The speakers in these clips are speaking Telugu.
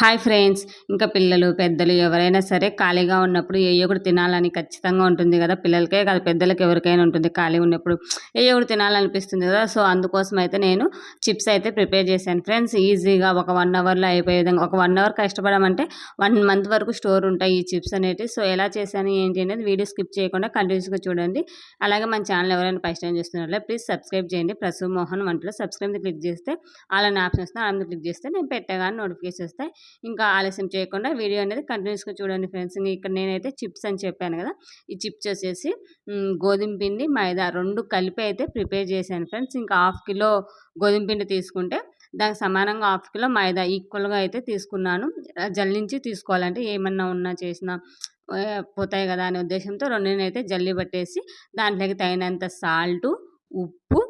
Hi friends. ఇంకా పిల్లలు పెద్దలు ఎవరైనా సరే ఖాళీగా ఉన్నప్పుడు ఏ ఒకటి తినాలని ఖచ్చితంగా ఉంటుంది కదా. పిల్లలకే కాదు పెద్దలకి ఎవరికైనా ఉంటుంది ఖాళీ ఉన్నప్పుడు. ఏ ఒకటి తినాలనిపిస్తుంది కదా. సో అందుకోసం అయితే నేను చిప్స్ అయితే ప్రిపేర్ చేశాను. ఫ్రెండ్స్ ఈజీగా ఒక వన్ అవర్లో అయిపోయే విధంగా ఒక వన్ అవర్ కష్టపడమంటే వన్ మంత్ వరకు స్టోర్ ఉంటాయి ఈ చిప్స్ అనేవి సో ఎలా చేశాను ఏంటి అనేది వీడియో స్కిప్ చేయకుండా కంటిన్యూస్గా చూడండి. అలాగే మన ఛానల్ ఎవరైనా ఫస్ట్ టైం చూస్తున్నట్లే ప్లీజ్ సబ్స్క్రైబ్ చేయండి. ప్రసూ మోహన్ వంటలో సబ్స్క్రైబ్ క్లిక్ చేస్తే అలానే ఆప్షన్ వస్తే అలాంటి క్లిక్ చేస్తే నేను పెట్టగానే నోటిఫికేషన్ వస్తాయి. ఇంకా ఆలస్యం చేయకుండా వీడియో అనేది కంటిన్యూస్గా చూడండి ఫ్రెండ్స్. ఇంకా ఇక్కడ నేనైతే చిప్స్ అని చెప్పాను కదా ఈ చిప్స్ వచ్చేసి గోధుమ పిండి మైదా రెండు కలిపి అయితే ప్రిపేర్ చేశాను ఫ్రెండ్స్. ఇంకా హాఫ్ కిలో గోధుమ పిండి తీసుకుంటే దానికి సమానంగా హాఫ్ కిలో మైదా ఈక్వల్గా అయితే తీసుకున్నాను. జల్లించి తీసుకోవాలంటే ఏమన్నా ఉన్నా చేసినా పోతాయి కదా అనే ఉద్దేశంతో రెండునైతే జల్లి పట్టేసి దాంట్లోకి తగినంత సాల్టు ఉప్పు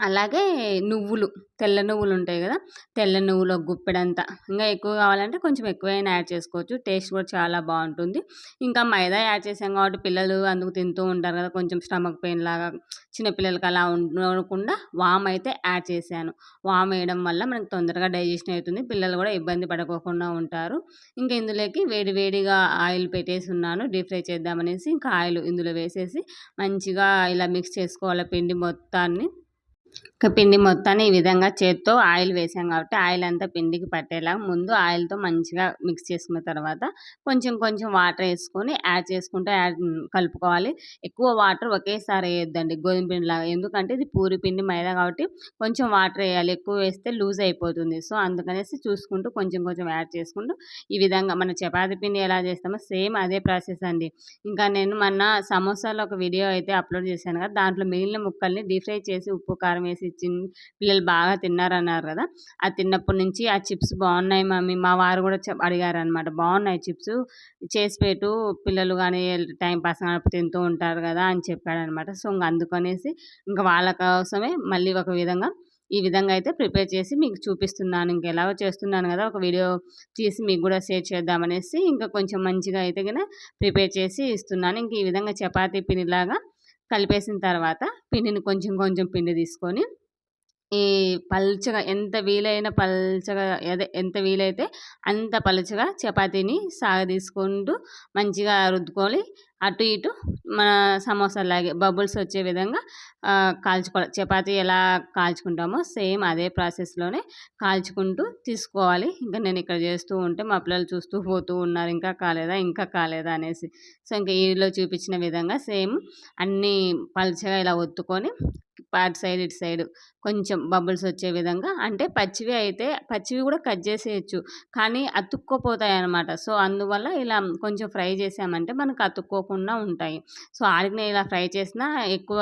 అలాగే నువ్వులు తెల్ల నువ్వులు ఉంటాయి కదా తెల్ల నువ్వులు ఒక గుప్పెడంతా. ఇంకా ఎక్కువ కావాలంటే కొంచెం ఎక్కువైనా యాడ్ చేసుకోవచ్చు. టేస్ట్ కూడా చాలా బాగుంటుంది. ఇంకా మైదా యాడ్ చేసాం కాబట్టి పిల్లలు అందుకు తింటూ ఉంటారు కదా కొంచెం స్టమక్ పెయిన్ లాగా చిన్నపిల్లలకి అలా ఉండకుండా వామ్ అయితే యాడ్ చేశాను. వామ్ వేయడం వల్ల మనకు తొందరగా డైజెషన్ అవుతుంది పిల్లలు కూడా ఇబ్బంది పడకోకుండా ఉంటారు. ఇంకా ఇందులోకి వేడి వేడిగా ఆయిల్ పెట్టేసి ఉన్నాను డీప్ ఫ్రై చేద్దామనేసి ఇంకా ఆయిల్ ఇందులో వేసేసి మంచిగా ఇలా మిక్స్ చేసుకోవాలి పిండి మొత్తాన్ని. ఇక పిండి మొత్తాన్ని ఈ విధంగా చేత్తో ఆయిల్ వేసాం కాబట్టి ఆయిల్ అంతా పిండికి పట్టేలా ముందు ఆయిల్తో మంచిగా మిక్స్ చేసుకున్న తర్వాత కొంచెం కొంచెం వాటర్ వేసుకొని యాడ్ చేసుకుంటూ యాడ్ కలుపుకోవాలి. ఎక్కువ వాటర్ ఒకేసారి వేయొద్దండి గోధుమ పిండిలాగా. ఎందుకంటే ఇది పూరి పిండి మైదా కాబట్టి కొంచెం వాటర్ వేయాలి. ఎక్కువ వేస్తే లూజ్ అయిపోతుంది. సో అందుకనేసి చూసుకుంటూ కొంచెం కొంచెం యాడ్ చేసుకుంటూ ఈ విధంగా మన చపాతి పిండి ఎలా చేస్తామో సేమ్ అదే ప్రాసెస్ అండి. ఇంకా నేను మొన్న సమోసాలో ఒక వీడియో అయితే అప్లోడ్ చేశాను కదా దాంట్లో మిగిలిన ముక్కల్ని డీప్ ఫ్రై చేసి ఉప్పు కారం వేసి ఇచ్చి పిల్లలు బాగా తిన్నారన్నారు కదా. అది తిన్నప్పటి నుంచి ఆ చిప్స్ బాగున్నాయి మమ్మీ. మా వారు కూడా అడిగారు అనమాట బాగున్నాయి చిప్స్ చేసి పెట్టు పిల్లలు కానీ టైం పాస్ కానీ తింటూ ఉంటారు కదా అని చెప్పాడనమాట సో ఇంక అందుకనేసి ఇంకా వాళ్ళ కోసమే మళ్ళీ ఒక విధంగా ఈ విధంగా అయితే ప్రిపేర్ చేసి మీకు చూపిస్తున్నాను. ఇంక ఎలా చేస్తున్నాను కదా ఒక వీడియో తీసి మీకు కూడా షేర్ చేద్దామనేసి ఇంకా కొంచెం మంచిగా అయితే కనుక ప్రిపేర్ చేసి ఇస్తున్నాను. ఇంక ఈ విధంగా చపాతీ పిండిలాగా కలిపేసిన తర్వాత పిండిని కొంచెం కొంచెం పిండి తీసుకొని ఈ పల్చగా ఎంత వీలైన పల్చగా అదే ఎంత వీలైతే అంత పలుచగా చపాతీని సాగదీసుకుంటూ మంచిగా రుద్దుకొని అటు ఇటు మన సమోసాలాగే బబుల్స్ వచ్చే విధంగా కాల్చుకోవాలి. చపాతి ఎలా కాల్చుకుంటామో సేమ్ అదే ప్రాసెస్లోనే కాల్చుకుంటూ తీసుకోవాలి. ఇంకా నేను ఇక్కడ చేస్తూ ఉంటే మా పిల్లలు చూస్తూ పోతూ ఉన్నారు ఇంకా కాలేదా ఇంకా కాలేదా అనేసి. సో ఇంకా ఈలో చూపించిన విధంగా సేమ్ అన్నీ పలుచగా ఇలా ఒత్తుకొని అటు సైడ్ ఇటు సైడ్ కొంచెం బబుల్స్ వచ్చే విధంగా. అంటే పచ్చివి అయితే పచ్చివి కూడా కట్ చేసేయచ్చు. కానీ అతుక్కోపోతాయి అనమాట సో అందువల్ల ఇలా కొంచెం ఫ్రై చేసామంటే మనకు అతుక్కోకుండా ఉంటాయి. సో ఆడికి నేను ఇలా ఫ్రై చేసినా ఎక్కువ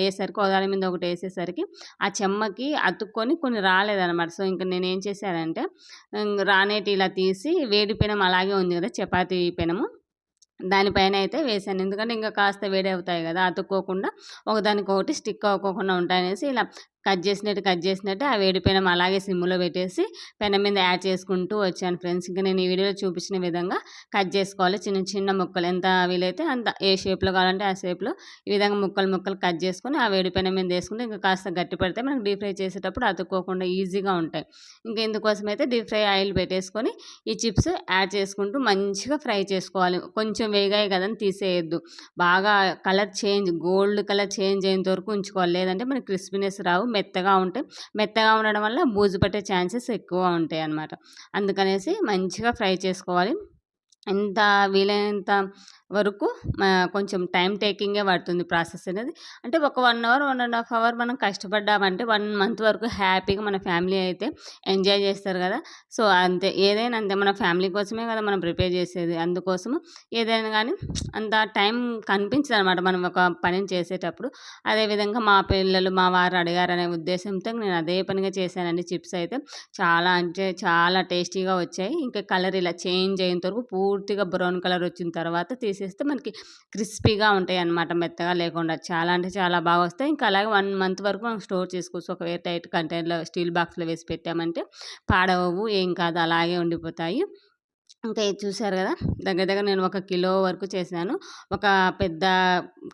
వేసరికి ఒకదాని మీద ఒకటి వేసేసరికి ఆ చెమ్మకి అతుక్కొని కొన్ని రాలేదనమాట సో ఇంకా నేను ఏం చేశానంటే రానేటి ఇలా తీసి వేడి పెనం అలాగే ఉంది కదా చపాతీ పెనము. దానిపైన అయితే వేసాను. ఎందుకంటే ఇంకా కాస్త వేడి అవుతాయి కదా! అతుక్కోకుండా ఒకదానికొకటి స్టిక్ అవ్వకుండా ఉంటాయనేసి ఇలా కట్ చేసినట్టు కట్ చేసినట్టు ఆ వేడి పెనం అలాగే సిమ్లో పెట్టేసి పెనం మీద యాడ్ చేసుకుంటూ వచ్చాను ఫ్రెండ్స్. ఇంకా నేను ఈ వీడియోలో చూపించిన విధంగా కట్ చేసుకోవాలి. చిన్న చిన్న ముక్కలు ఎంత వీలైతే అంత ఏ షేప్లో కావాలంటే ఆ షేప్లో ఈ విధంగా ముక్కలు ముక్కలు కట్ చేసుకొని ఆ వేడి పెనం మీద వేసుకుంటే ఇంకా కాస్త గట్టి పడితే మనకు డీప్ ఫ్రై చేసేటప్పుడు అతుక్కోకుండా ఈజీగా ఉంటాయి. ఇంకా ఇందుకోసం అయితే డీప్ ఫ్రై ఆయిల్ పెట్టేసుకొని ఈ చిప్స్ యాడ్ చేసుకుంటూ మంచిగా ఫ్రై చేసుకోవాలి. కొంచెం వేగాయి కదని తీసేయద్దు. బాగా colour change gold colour change అయ్యేంత వరకు ఉంచుకోవాలి. లేదంటే మనకి క్రిస్పీనెస్ రావు మెత్తగా ఉంటాయి మెత్తగా ఉండడం వల్ల బూజు పట్టే ఛాన్సెస్ ఎక్కువ ఉంటాయి అన్నమాట అందుకనేసి మంచిగా ఫ్రై చేసుకోవాలి. ఎంత వీలైనంత వరకు కొంచెం టైం టేకింగే పడుతుంది ప్రాసెస్ అనేది. అంటే ఒక one hour one and half hour మనం కష్టపడ్డామంటే వన్ మంత్ వరకు హ్యాపీగా మన ఫ్యామిలీ అయితే ఎంజాయ్ చేస్తారు కదా. సో అంతే ఏదైనా అంతే మన ఫ్యామిలీ కోసమే కదా మనం ప్రిపేర్ చేసేది. అందుకోసము ఏదైనా కానీ అంత టైం కనిపించదు అనమాట మనం ఒక పనిని చేసేటప్పుడు. అదేవిధంగా మా పిల్లలు మా వారు అడిగారనే ఉద్దేశంతో నేను అదే పనిగా చేశానండి. చిప్స్ అయితే చాలా అంటే చాలా టేస్టీగా వచ్చాయి. ఇంకా కలర్ ఇలా చేంజ్ అయినంత వరకు పూర్తిగా బ్రౌన్ కలర్ వచ్చిన తర్వాత తీసేస్తే మనకి క్రిస్పీగా ఉంటాయి అన్నమాట మెత్తగా లేకుండా. చాలా అంటే చాలా బాగా వస్తాయి. ఇంకా అలాగే వన్ మంత్ వరకు మనం స్టోర్ చేసుకోవచ్చు. ఒక వేర్ టైట్ కంటైనర్లో స్టీల్ బాక్స్లో వేసి పెట్టామంటే పాడవవు ఏం కాదు అలాగే ఉండిపోతాయి. ఇంకా చూశారు చూసారు కదా? దగ్గర దగ్గర నేను ఒక కిలో వరకు చేశాను. ఒక పెద్ద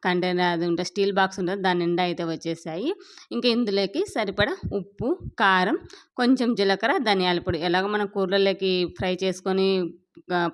కంటైనర్ అది ఉంటుంది స్టీల్ బాక్స్ ఉంటుంది దాని నిండా అయితే వచ్చేసాయి. ఇంకా ఇందులోకి సరిపడా ఉప్పు కారం కొంచెం జీలకర్ర ధనియాల పొడి. ఎలాగో మనం కూరలోకి ఫ్రై చేసుకొని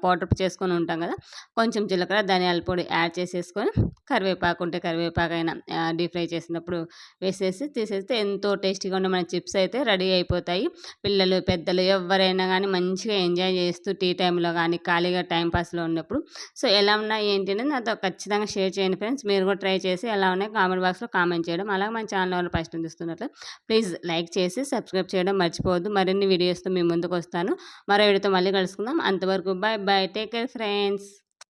పౌడర్ చేసుకొని ఉంటాం కదా. కొంచెం జీలకర్ర ధనియాల పొడి యాడ్ చేసేసుకొని కరివేపాకు ఉంటే కరివేపాకు అయినా డీప్ ఫ్రై చేసినప్పుడు వేసేసి తీసేస్తే ఎంతో టేస్టీగా ఉండే మన చిప్స్ అయితే రెడీ అయిపోతాయి. పిల్లలు పెద్దలు ఎవరైనా కానీ మంచిగా ఎంజాయ్ చేస్తూ టీ టైంలో కానీ ఖాళీగా టైంపాస్లో ఉన్నప్పుడు. సో ఎలా ఉన్నా ఏంటి అనేది నాతో ఖచ్చితంగా షేర్ చేయండి ఫ్రెండ్స్. మీరు కూడా ట్రై చేసి ఎలా ఉన్నాయి కామెంట్ బాక్స్లో కామెంట్ చేయడం. అలాగే మన ఛానల్ వాళ్ళు ఫస్ట్ చూస్తున్నట్లు ప్లీజ్ లైక్ చేసి సబ్స్క్రైబ్ చేయడం మర్చిపోవద్దు. మరిన్ని వీడియోస్తో మీ ముందుకు వస్తాను. మరో వీడియోతో మళ్ళీ కలుసుకుందాం. అంతవరకు bye bye take care friends